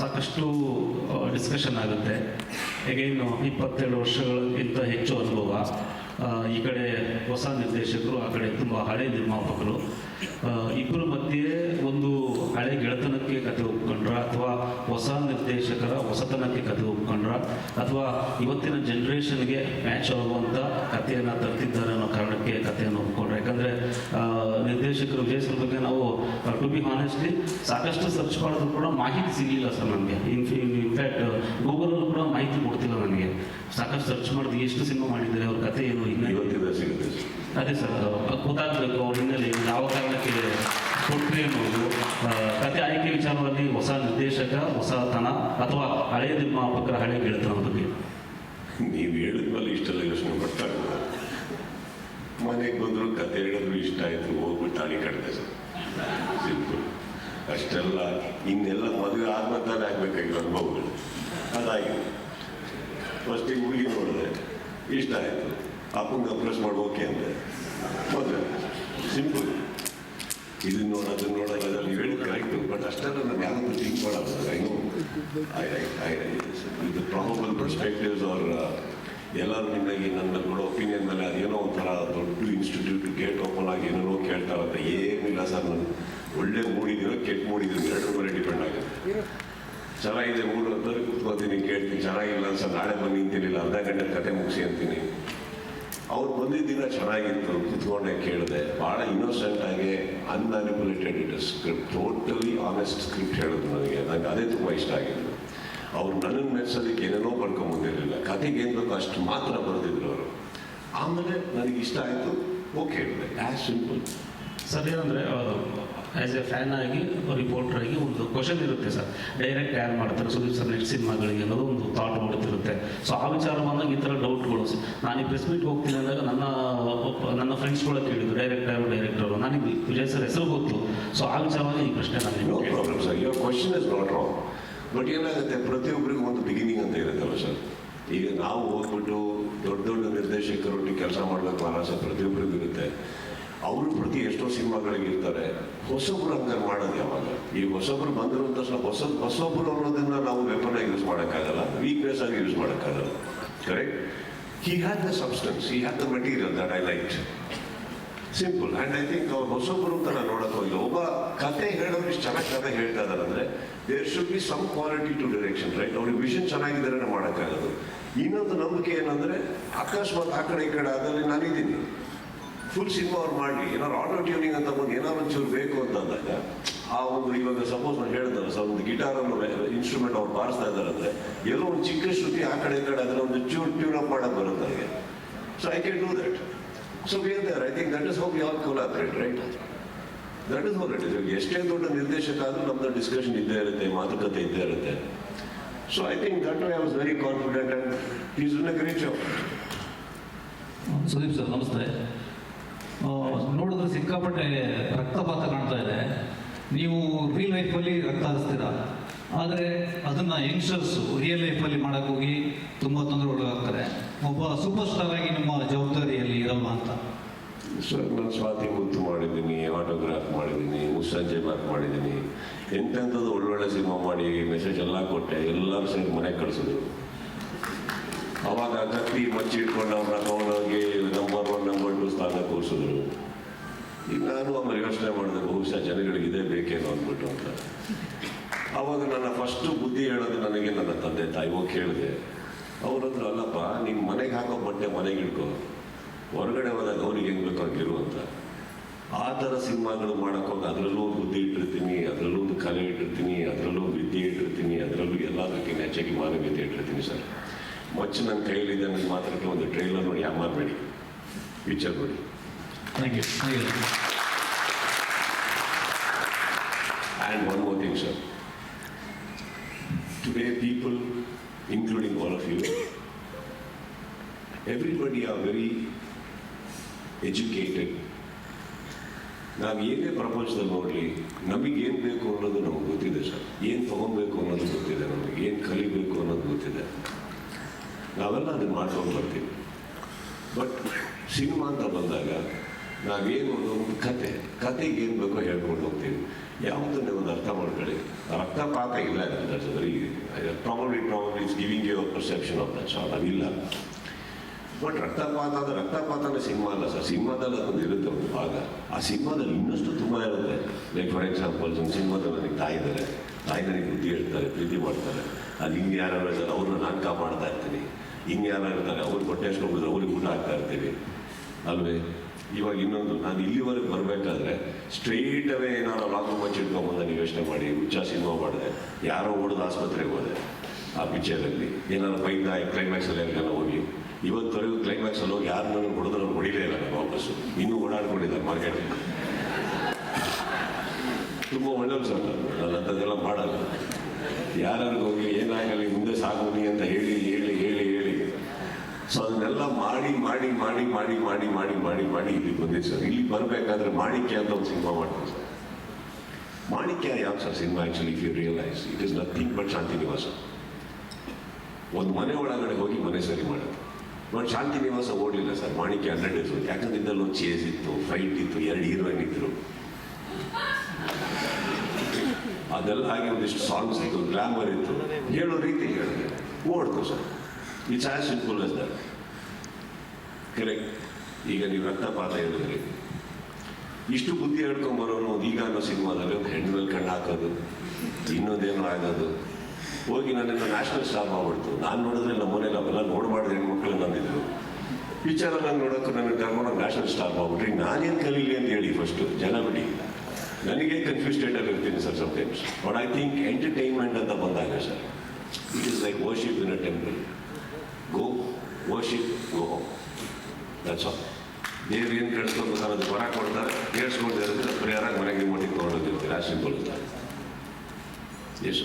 ಸಾಕಷ್ಟು ಡಿಸ್ಕಷನ್ ಆಗುತ್ತೆ. ಹೇಗೇನು ಇಪ್ಪತ್ತೆರಡು ವರ್ಷಗಳಿಗಿಂತ ಹೆಚ್ಚು ಅನುಭವ. ಈ ಕಡೆ ಹೊಸ ನಿರ್ದೇಶಕರು, ಆ ಕಡೆ ತುಂಬ ಹಳೆ ನಿರ್ಮಾಪಕರು. ಇಬ್ಬರ ಮಧ್ಯೆ ಒಂದು ಹಳೆ ಗೆಳೆತನಕ್ಕೆ ಕತೆ ಒಪ್ಕೊಂಡ್ರ ಅಥವಾ ಹೊಸ ನಿರ್ದೇಶಕರ ಹೊಸತನಕ್ಕೆ ಕತೆ ಒಪ್ಕೊಂಡ್ರ? ಅಥವಾ ಇವತ್ತಿನ ಜನ್ರೇಷನ್ಗೆ ಮ್ಯಾಚ್ ಆಗುವಂಥ ಕಥೆಯನ್ನು ತರ್ತಿದ್ದಾರೆ ಅನ್ನೋ ಕಾರಣಕ್ಕೆ ಕಥೆಯನ್ನು ಒಪ್ಕೊಂಡ್ರೆ? ಯಾಕಂದರೆ ನಿರ್ದೇಶಕರು ವಿಜಯ್ ಸರ್ ಬಗ್ಗೆ ನಾವು ಟು ಬಿ ಹಾನೆಸ್ಟ್ಲಿ ಸಾಕಷ್ಟು ಸರ್ಚ್ ಮಾಡಿದ್ರು ಕೂಡ ಮಾಹಿತಿ ಸಿಗಲಿಲ್ಲ ಸರ್ ನನಗೆ ಇನ್ ಇನ್ಫ್ಯಾಕ್ಟ್ ಗೂಗಲಲ್ಲೂ ಕೂಡ ಮಾಹಿತಿ ಕೊಡ್ತಿಲ್ಲ ನನಗೆ ಸಾಕಷ್ಟು ಸರ್ಚ್ ಮಾಡಿದ್ವಿ ಎಷ್ಟು ಸಿನಿಮಾ ಮಾಡಿದ್ದಾರೆ ಅವ್ರ ಕಥೆ ಏನು ಇನ್ನೂ. ಅದೇ ಸರ್ ಗೊತ್ತಾಗಬೇಕು ಅವ್ರ ಹಿನ್ನೆಲೆ ಯಾವ ಕಾರಣಕ್ಕೆ ಆ, ಕತೆ ಆಯ್ಕೆ ವಿಚಾರದಲ್ಲಿ ಹೊಸ ನಿರ್ದೇಶಕ ಹೊಸತನ ಅಥವಾ ಹಳೆಯ ನಿರ್ಮಾಪಕರ ಹಳೆ ಗೆಳೆತನದ ಬಗ್ಗೆ. ನೀವು ಹೇಳಿದ್ಮೇಲೆ ಇಷ್ಟೆಲ್ಲ ಯೋಚನೆ ಮಾಡ್ತಾ. ಮನೆಗೆ ಬಂದ್ರು ಕತೆ ಹೇಳಿದ್ರು ಇಷ್ಟ ಆಯಿತು ಹೋಗ್ಬಿಟ್ಟು ತಾಳಿ ಕಟ್ಟಿದೆ ಸರ್. ಸಿಂಪಲ್ ಅಷ್ಟೆಲ್ಲ ಇನ್ನೆಲ್ಲ ಮದುವೆ ಆದ್ಮೇಲೆ ತಾನೇ ಆಗ್ಬೇಕಾಗಿರೋ ಅನುಭವಗಳು. ಅದಾಗಿ ಫಸ್ಟಿಗೆ ಹುಡುಗಿ ನೋಡಿದೆ ಇಷ್ಟ ಆಯಿತು. ಅಪ್ಪಂಗೆ ಅಪ್ರೆಸ್ ಮಾಡಿ ಓಕೆ ಅಂದೆ. ಸಿಂಪಲ್ ಇದನ್ನ ನೋಡು ಅದನ್ನು ನೋಡೋದು ಅದೆಲ್ಲ ಹೇಳಿ ಕರೆಕ್ಟ್ ಬಟ್ ಅಷ್ಟೆಲ್ಲ ನಾನು ಯಾರನ್ನು ಥಿಂಕ್ ಮಾಡಲ್ಲ. ಐ ಇದು ಪ್ರಾಬಬಲ್ ಪರ್ಸ್ಪೆಕ್ಟಿವ್ಸ್ ಅವ್ರ ಎಲ್ಲರೂ ನಿಮಗೆ ನನ್ನ ನೋಡೋ ಒಪಿನಿಯನ್ ಮೇಲೆ ಅದೇನೋ ಒಂಥರ ದೊಡ್ಡ ಇನ್ಸ್ಟಿಟ್ಯೂಟ್ ಗೇಟ್ ಓಪನ್ ಆಗಿ ಏನೇನೋ ಕೇಳ್ತಾರಂತ. ಏನಿಲ್ಲ ಸರ್ ನಾನು ಒಳ್ಳೆ ಮೂಡಿದ್ದೀನೋ ಕೆಟ್ಟ ಮೂಡಿದ್ದೀನಿ ಎರಡರ ಮೇಲೆ ಡಿಪೆಂಡ್ ಆಗುತ್ತೆ. ಚೆನ್ನಾಗಿದೆ ಮೂರು ಅಂತ ಕೂತ್ಕೋತೀನಿ ಕೇಳ್ತೀನಿ. ಚೆನ್ನಾಗಿಲ್ಲ ಸರ್ ನಾಳೆ ಬಂದು ನಿಂತಿರಲಿಲ್ಲ. ಅರ್ಧ ಗಂಟೆ ಕತೆ ಮುಗಿಸಿ ಅಂತೀನಿ. ಅವ್ರು ಬಂದಿದ್ದ ದಿನ ಚೆನ್ನಾಗಿತ್ತು ಕುತ್ಕೊಂಡೆ ಕೇಳಿದೆ. ಭಾಳ ಇನ್ನೋಸೆಂಟ್ ಆಗಿ unmanipulated it script totally honest script ಹೇಳಿದ್ರು ನನಗೆ. ನನಗೆ ಅದೇ ತುಂಬ ಇಷ್ಟ ಆಗಿತ್ತು. ಅವ್ರು ನನ್ನನ್ನು ಮೆಚ್ಚೋದಕ್ಕೆ ಏನೇನೋ ಬರ್ಕೊಂಬಂದಿರಲಿಲ್ಲ ಕಥೆಗೆ ಏನು ಬೇಕೋ ಅಷ್ಟು ಮಾತ್ರ ಬರೆದಿದ್ರು ಅವರು. ಆಮೇಲೆ ನನಗೆ ಇಷ್ಟ ಆಯಿತು. ಓಕೆ ಹೇಳಿದೆ. ಆ್ಯಸ್ ಸಿಂಪಲ್ ಸರ್, ಏನಂದರೆ ಆ್ಯಸ್ ಎ ಫ್ಯಾನ್ ಆಗಿ ರಿಪೋರ್ಟರ್ ಆಗಿ ಕ್ವಶನ್ ಇರುತ್ತೆ ಸರ್. ಡೈರೆಕ್ಟ್ ಯಾರು ಮಾಡ್ತಾರೆ ಸುದೀಪ್ ಸರ್ ನೆಕ್ಸ್ಟ್ ಸಿನಿಮಾಗಳಿಗೆ ಅನ್ನೋದು ಒಂದು ಥಾಟ್ ಓಡುತ್ತಿರುತ್ತೆ ಸೊ ಆ ವಿಚಾರ ಬಂದಾಗ ಈ ಥರ ಡೌಟ್ಗಳು ನಾನು ಈ ಪ್ರೆಸ್ ಮೀಟ್ ಹೋಗ್ತೀನಿ ಅಂದಾಗ ನನ್ನ ನನ್ನ ಫ್ರೆಂಡ್ಸ್ಗಳ ಕೇಳಿದ್ರು ಡೈರೆಕ್ಟರ್ ಡೈರೆಕ್ಟರು ನನಗೆ ವಿಜಯ್ ಸರ್ ಹೆಸರು ಗೊತ್ತು. ಸೊ ಆ ವಿಚಾರವಾಗಿ ಈ ಪ್ರಶ್ನೆ ನಾನು ನೋ ನಿಮಗೆ problem sir your question is not wrong but ಏನಾಗುತ್ತೆ ಪ್ರತಿಯೊಬ್ಬರಿಗೂ ಒಂದು ಬಿಗಿನಿಂಗ್ ಅಂತ ಇರುತ್ತಲ್ಲ ಸರ್ ಈಗ ನಾವು ಹೋಗ್ಬಿಟ್ಟು ದೊಡ್ಡ ದೊಡ್ಡ ನಿರ್ದೇಶಕರೊಟ್ಟಿಗೆ ಕೆಲಸ ಮಾಡಬೇಕು ಆಸೆ ಪ್ರತಿಯೊಬ್ಬರಿಗೂ ಇರುತ್ತೆ. ಅವರು ಪ್ರತಿ ಎಷ್ಟೋ ಸಿನಿಮಾಗಳಿಗೆ ಇರ್ತಾರೆ. ಹೊಸಬ್ರು ಹಂಗಾರೆ ಮಾಡೋದು ಯಾವಾಗ? ಈ ಹೊಸಬ್ರು ಬಂದಿರೋ ತಕ್ಷಣ ಹೊಸ, ಹೊಸಬ್ರು ಅನ್ನೋದನ್ನ ನಾವು ವೆಪನ್ ಯೂಸ್ ಮಾಡೋಕ್ಕಾಗಲ್ಲ. ವೀಕ್ನೆಸ್ ಆಗಿ ಯೂಸ್ ಮಾಡೋಕ್ಕಾಗಲ್ಲ. Correct he had the substance he had the material that I like simple and I think ಅವ್ರು ಹೊಸೊಬ್ಬರು ಅಂತ ನಾನು ನೋಡಕ್ ಹೋಗಿಲ್ಲ. ಒಬ್ಬ ಕತೆ ಹೇಳೋರು ಇಷ್ಟು ಚೆನ್ನಾಗಿ ಕತೆ ಹೇಳ್ತಾ ಇದಾರೆ ಅಂದ್ರೆ there should be some quality to direction right ಅವ್ರಿಗೆ ವಿಷನ್ ಚೆನ್ನಾಗಿದ್ದಾರೆ ಮಾಡೋಕ್ಕಾಗೋದು. ಇನ್ನೊಂದು ನಂಬಿಕೆ ಏನಂದ್ರೆ, ಅಕಸ್ಮಾತ್ ಆ ಕಡೆ ಈ ಕಡೆ ಆದಲ್ಲಿ ನಾನಿದ್ದೀನಿ. ಫುಲ್ ಸಿನಿಮಾ ಮಾಡಿ ಏನಾದ್ರು ಆಟೋ ಟ್ಯೂನಿಂಗ್ ಅಂತ ಬಂದು ಏನಾದ್ರು ಒಂಚೂರು ಬೇಕು ಅಂತ ಅಂದಾಗ, ಆ ಒಂದು ಇವಾಗ ಸಪೋಸ್ ನಾನು ಹೇಳ್ತಾರೆ ಸರ್, ಒಂದು ಗಿಟಾರ್ ಅನ್ನು ಇನ್ಸ್ಟ್ರೂಮೆಂಟ್ ಅವ್ರು ಬಾರಿಸ್ತಾ ಇದ್ದಾರೆ ಅಂದ್ರೆ, ಎಲ್ಲೋ ಒಂದು ಚಿಕ್ಕ ಶ್ರುತಿ ಆ ಕಡೆ ಕಡೆ ಆದರೆ ಒಂದು ಚೂರ್ ಟ್ಯೂನ್ ಅಪ್ ಮಾಡಕ್ ಬರುತ್ತೆ ಅವರಿಗೆ. So I can do that so we I think that is hope ಯಾವ ಆದ್ರೆ right that is what it is ಎಷ್ಟೇ ದೊಡ್ಡ ನಿರ್ದೇಶಕ ಆದರೂ ನಮ್ದು ಡಿಸ್ಕಷನ್ ಇದ್ದೇ ಇರುತ್ತೆ, ಮಾತುಕತೆ ಇದ್ದೇ ಇರುತ್ತೆ. So I think that I was very confident and is in a great Sudeep sir ನಮಸ್ತೆ. ನೋಡಿದ್ರೆ ಸಿಕ್ಕಾಪಟ್ಟೆ ರಕ್ತಪಾತ ಕಾಣ್ತಾ ಇದೆ. ನೀವು ರಿಯಲ್ ಲೈಫಲ್ಲಿ ರಕ್ತ ಹರಿಸ್ತೀರಾ? ಆದರೆ ಅದನ್ನು ಯಂಗ್ಸ್ಟರ್ಸು ರಿಯಲ್ ಲೈಫಲ್ಲಿ ಮಾಡೋಕ್ಕೋಗಿ ತುಂಬ ತೊಂದರೆ ಒಳಗಾಗ್ತಾರೆ. ಒಬ್ಬ ಸೂಪರ್ ಸ್ಟಾರ್ ಆಗಿ ನಿಮ್ಮ ಜವಾಬ್ದಾರಿಯಲ್ಲಿ ಇರಲ್ವಾ ಅಂತ. ಸರ್ ನಾನು ಸ್ವಾತಿ ಮುತ್ತು ಮಾಡಿದ್ದೀನಿ ಆಟೋಗ್ರಾಫ್ ಮಾಡಿದ್ದೀನಿ, ಮುಸ್ಸಂಜೆ ಮಾರ್ಕ್ ಮಾಡಿದ್ದೀನಿ. ಎಂತೆಂಥದ್ದು ಒಳ್ಳೊಳ್ಳೆ ಸಿನಿಮಾ ಮಾಡಿ ಮೆಸೇಜ್ ಎಲ್ಲ ಕೊಟ್ಟೆ, ಎಲ್ಲರೂ ಸೇರಿ ಮನೆಗೆ ಕಳಿಸಿದ್ರು. ಅವಾಗ ಕತ್ತಿ ಮಚ್ಚಿಟ್ಕೊಂಡು ಅವ್ರನ್ನ ತಗೊಂಡೋಗಿ ನಂಬರ್ ಒನ್ ನಂಬರ್ ಟು ಸ್ಥಾನ ಕೂರಿಸಿದ್ರು. ಈಗ ನಾನು ಆಮೇಲೆ ಯೋಚನೆ ಮಾಡಿದೆ, ಬಹುಶಃ ಜನಗಳಿಗೆ ಇದೇ ಬೇಕೇನೋ ಅಂದ್ಬಿಟ್ಟು ಅಂತ. ಅವಾಗ ನನ್ನ ಫಸ್ಟು ಬುದ್ಧಿ ಹೇಳೋದು ನನಗೆ ನನ್ನ ತಂದೆ ತಾಯಿ ಹೋಗಿ ಕೇಳಿದೆ ಅವ್ರಂದ್ರು ಅಲ್ಲಪ್ಪ ನಿಮ್ಮ ಮನೆಗೆ ಹಾಕೋ ಬಟ್ಟೆ ಮನೆಗೆ ಇಟ್ಕೋ. ಹೊರಗಡೆ ಹೋದಾಗ ಅವ್ರಿಗೆ ಹೆಂಗ್ ಬೇಕಾಗಿರು ಅಂತ. ಆ ಥರ ಸಿನಿಮಾಗಳು ಮಾಡೋಕ್ಕೋಗಿ ಅದರಲ್ಲೂ ಬುದ್ಧಿ ಇಟ್ಟಿರ್ತೀನಿ, ಅದರಲ್ಲೂ ಒಂದು ಕಲೆ ಇಟ್ಟಿರ್ತೀನಿ, ಅದರಲ್ಲೂ ವಿದ್ಯೆ ಇಟ್ಟಿರ್ತೀನಿ, ಅದರಲ್ಲೂ ಎಲ್ಲದಕ್ಕಿಂತ ಹೆಚ್ಚಾಗಿ ಮಾನವೀಯತೆ ಇಟ್ಟಿರ್ತೀನಿ ಸರ್. ಮಚ್ಚು ನನ್ನ ಕೈಯಲ್ಲಿದೆ ನನ್ನ ಮಾತ್ರಕ್ಕೆ ಒಂದು ಟ್ರೈಲರ್ ನೋಡಿ ಮಾಡಬೇಡಿ ಪಿಕ್ಚರ್ ನೋಡಿ. Thank you more thing sir thing, people including people, of you of are very educated ನಾವು ಏನೇ ಪ್ರಪಂಚದಲ್ಲಿ ನೋಡಲಿ ಏನು ಬೇಕು ಅನ್ನೋದು ನಮ್ಗೆ ಗೊತ್ತಿದೆ ಸರ್ ಏನು ತೊಗೊಬೇಕು ಅನ್ನೋದು ಗೊತ್ತಿದೆ ನಮಗೆ ಏನು ಕಲಿಬೇಕು ಅನ್ನೋದು ಗೊತ್ತಿದೆ. ನಾವೆಲ್ಲ ಅದನ್ನು ಮಾಡ್ಕೊಂಡು ಬರ್ತೀವಿ. ಬಟ್ ಸಿನಿಮಾ ಅಂತ ಬಂದಾಗ ನಾವೇನು ಒಂದು ಕತೆ, ಕತೆಗೆ ಏನು ಬೇಕೋ ಹೇಳ್ಕೊಂಡು ಹೋಗ್ತೀವಿ. ಯಾವುದನ್ನೇ ಒಂದು ಅರ್ಥ ಮಾಡ್ಕೊಳ್ಳಿ. ರಕ್ತಪಾತ ಇಲ್ಲ probably probably is giving your perception of that short ಅದಿಲ್ಲ ಬಟ್ ರಕ್ತಪಾತ ಅಂದ್ರೆ ರಕ್ತಪಾತನೇ ಸಿನಿಮಾ ಅಲ್ಲ ಸರ್. ಸಿನಿಮಾದಲ್ಲಿ ಅದೊಂದು ಇರುತ್ತೆ ಒಂದು ಭಾಗ. ಆ ಸಿನಿಮಾದಲ್ಲಿ ಇನ್ನಷ್ಟು ತುಂಬ ಇರುತ್ತೆ. ಲೈಕ್ ಫಾರ್ ಎಕ್ಸಾಂಪಲ್ ಒಂದು ಸಿನಿಮಾದಲ್ಲಿ ನನಗೆ ತಾಯಿ ಇದ್ದಾರೆ ತಾಯಿ ನನಗೆ ಬುದ್ಧಿ ಹೇಳ್ತಾರೆ, ಪ್ರೀತಿ ಮಾಡ್ತಾರೆ. ಅಲ್ಲಿ ಹಿಂಗೆ ಯಾರು ಇರ್ತಾರೆ ಅವ್ರನ್ನ ನಾನು ಕಾಪಾಡ್ತಾ ಇರ್ತೀನಿ. ಹಿಂಗೆ ಯಾರು ಇರ್ತಾರೆ ಅವ್ರು ಹೊಟ್ಟೆ ಹಚ್ಕೊಂಡ್ಬಿಟ್ರೆ ಅವ್ರಿಗೆ ಊಟ ಹಾಕ್ತಾ ಇರ್ತೀವಿ. ಅಲ್ವೇ? ಇವಾಗ ಇನ್ನೊಂದು, ನಾನು ಇಲ್ಲಿವರೆಗೆ ಬರಬೇಕಾದ್ರೆ ಸ್ಟ್ರೈಟ್ ಅವೇ ಏನಾರು ಲಾಂಗ್ ಮಚ್ಚಿಟ್ಕೊಂಬಂದ ನೀವು ಯೋಚನೆ ಮಾಡಿ, ಹುಚ್ಚ ಸಿನಿಮಾ ಮಾಡಿದೆ, ಯಾರೋ ಓಡಿದ ಆಸ್ಪತ್ರೆಗೆ ಹೋದೆ ಆ ಪಿಕ್ಚರಲ್ಲಿ ಏನಾದ್ರು ಬೈದ ಕ್ಲೈಮ್ಯಾಕ್ಸಲ್ಲಿ ಎಲ್ಲ ಹೋಗಿ. ಇವತ್ತವರೆಗೂ ಕ್ಲೈಮ್ಯಾಕ್ಸಲ್ಲಿ ಹೋಗಿ ಯಾರು ನನಗೆ ಹೊಡಿಲೇ ಇಲ್ಲ ನಾನು ವಾಪಸ್ಸು. ಇನ್ನೂ ಓಡಾಡ್ಕೊಂಡಿದ್ದಾರೆ ಮಾರ್ಕೆಟ್ ತುಂಬ ಒಳ್ಳೆ ಸರ್ ನಾನು ಅಂಥದ್ದೆಲ್ಲ ಮಾಡಲ್ಲ. ಯಾರಾದ್ರೂ ಹೋಗಿ ಏನಾಗಲಿ, ಮುಂದೆ ಸಾಗೋಣಿ ಅಂತ ಹೇಳಿ ಹೇಳಿ ಹೇಳಿ ಹೇಳಿ. ಸೊ ಅದನ್ನೆಲ್ಲ ಮಾಡಿ ಮಾಡಿ ಮಾಡಿ ಮಾಡಿ ಮಾಡಿ ಮಾಡಿ ಮಾಡಿ ಮಾಡಿ ಇಲ್ಲಿ ಬಂದೆ ಸರ್. ಇಲ್ಲಿ ಬರಬೇಕಾದ್ರೆ ಮಾಣಿಕ್ಯ ಅಂತ ಒಂದು ಸಿನಿಮಾ ಮಾಡ್ತೀನಿ ಸರ್. ಮಾಣಿಕ್ಯ ಯಾವ sir cinema actually if you realise it is nothing but Shanti Nivasa ಒಂದು ಮನೆ ಒಳಗಡೆ ಹೋಗಿ ಮನೆ ಸರಿ ಮಾಡೋದು. ನೋಡಿ ಶಾಂತಿ ನಿವಾಸ ಓಡಲಿಲ್ಲ ಸರ್. ಮಾಣಿಕ್ಯ ಹಂಡ್ರೆಡ್ ಡೇಸ್ ಯಾಕಂದ್ರೆ ಇದ್ದಲ್ಲಿ ಒಂದು ಚೇಸ್ ಇತ್ತು ಫೈಟ್ ಇತ್ತು, ಎರಡು ಹೀರೋಯಿನ್ ಇದ್ರು. ಅದೆಲ್ಲ ಹಾಗೆ ಒಂದಿಷ್ಟು ಸಾಂಗ್ಸ್ ಇತ್ತು ಗ್ಲಾಮರ್ ಇತ್ತು. ಹೇಳೋ ರೀತಿ ಹೇಳಿದೆ ಓಡ್ತು sir. It's as simple as that correct ಈಗ ನೀವು ರಕ್ತಪಾತ ಹೇಳಿದ್ರಿ. ಇಷ್ಟು ಬುದ್ಧಿ ಹೇಳ್ಕೊಂಬರೋನು ಈಗ ಅನ್ನೋ ಸಿನಿಮಾದಲ್ಲಿ ಒಂದು ಹೆಣ್ಣು ಮೇಲೆ ಕಣ್ಣು ಹಾಕೋದು ಇನ್ನೊಂದೇನೋ ಆಗೋದು ಹೋಗಿ ನನ್ನನ್ನು ನ್ಯಾಷನಲ್ ಸ್ಟಾರ್ ಮಾಡ್ಬಿಡ್ತು ನಾನು ನೋಡಿದ್ರೆ ನಮ್ಮ ಮನೇಲಿ ಅವೆಲ್ಲ ನೋಡಬಾರ್ದು ಹೆಣ್ಮಕ್ಳು ನಂದಿದ್ರು ಪಿಕ್ಚರಲ್ಲಿ ನಾನು ನೋಡೋಕೆ ನನ್ನ ಕರ್ಕೊಂಡು ನ್ಯಾಷನಲ್ ಸ್ಟಾರ್ ಮಾಡ್ಬಿಟ್ರಿ ನಾನೇನು ಕಲೀಲಿ ಅಂತ ಹೇಳಿ ಫಸ್ಟು ಜನ ಬಿಡಿ. ನನಗೆ ಕನ್ಫ್ಯೂಸ್ ಸ್ಟೇಟಲ್ಲಿ ಇರ್ತೀನಿ sir sometimes but I think entertainment ಅಂತ ಬಂದಾಗ sir it is like worship in a temple go worship go that's all ದೇವ್ರು ಏನು ಕೇಳಿಸ್ಕೊಬೇಕಾದ್ರೆ ಅದು ಹೊರ ಕೊಡ್ತಾರೆ ಕೇಳಿಸ್ಕೊಂಡು ಇರುತ್ತೆ ಪ್ರೇಯರಾಗಿ ಮನೆಗೆ ಮಟ್ಟಿಗೆ ತೊಗೊಂಡೋಗಿರ್ತೀರಿ ಆ ಸಿಂಪಲ್ ಎಸ್